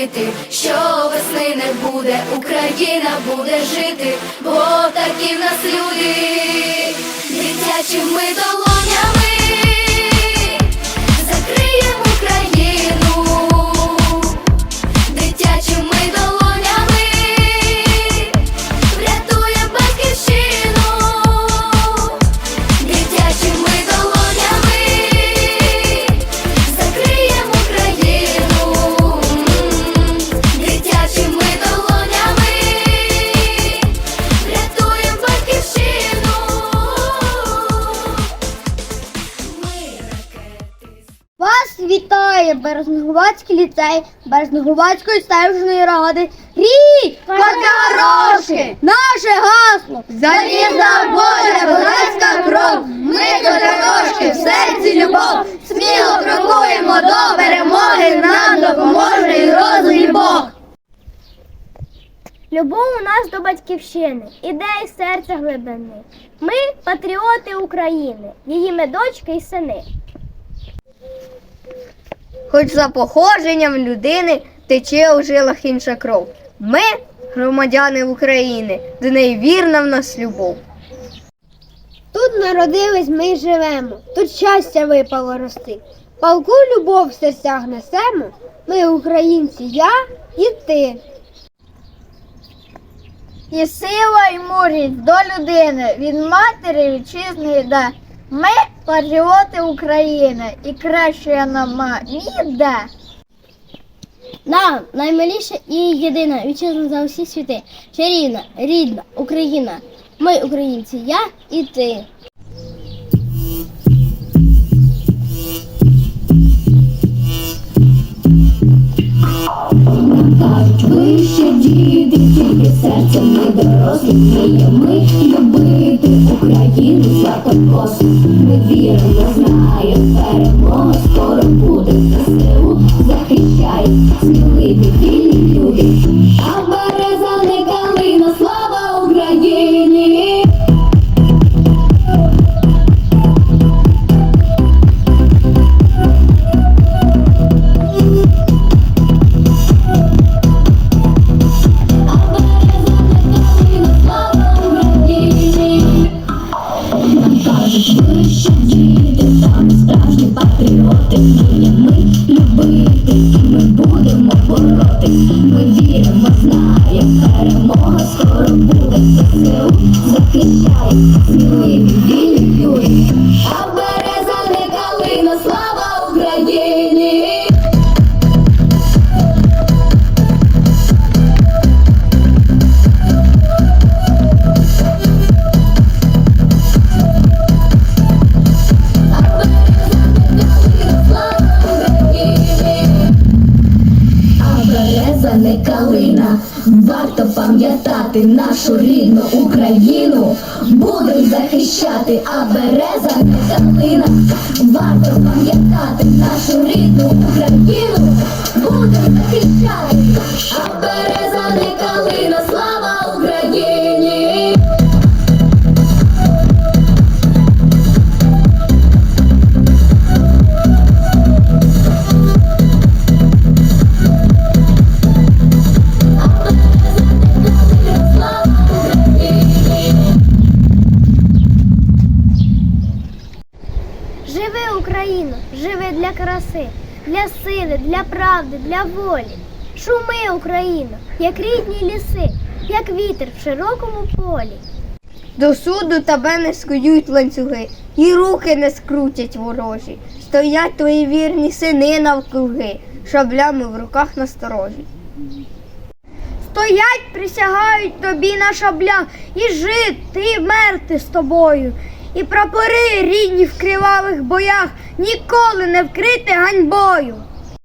говорити, що весни не буде, Україна буде жити, бо вітає Березногувацький ліцей Березногувацької селищної ради. Рік Котярошки! Наше гасло! Залізна воля, братська кров! Ми Котярошки, в серці любов! Сміло крокуємо до перемоги! Нам допоможе і розум і Бог! Любов у нас до батьківщини, ідеї серця глибини. Ми патріоти України, її ми дочки і сини. Хоч за походженням людини тече у жилах інша кров. Ми, громадяни України, до неї вірна в нас любов. Тут народились ми живемо, тут щастя випало рости. Палку любов в серцях несемо, ми українці, я і ти. І сила, і мужність до людини від матері вітчизни йде. Ми патріоти України і краще нема ніде. Нам наймиліша і єдина вітчизна за усі світи. Чарівна, рідна Україна. Ми українці, я і ти. Кажуть, ви діти, тільки серцем ми дорослі мріями любити Україну свято косу. Патріоти. Ми любити, береза не калина, варто пам'ятати нашу рідну Україну, будем захищати, а береза не калина, варто пам'ятати нашу рідну Україну, будем захищати, Живи Україно, живи для краси, для сили, для правди, для волі. Шуми Україно, як рідні ліси, як вітер в широкому полі. До суду тебе не скують ланцюги, і руки не скрутять ворожі. Стоять твої вірні сини навкруги, шаблями в руках насторожі. Стоять, присягають тобі на шаблях, і жити, і вмерти з тобою. І прапори рідні в кривавих боях ніколи не вкрити ганьбою.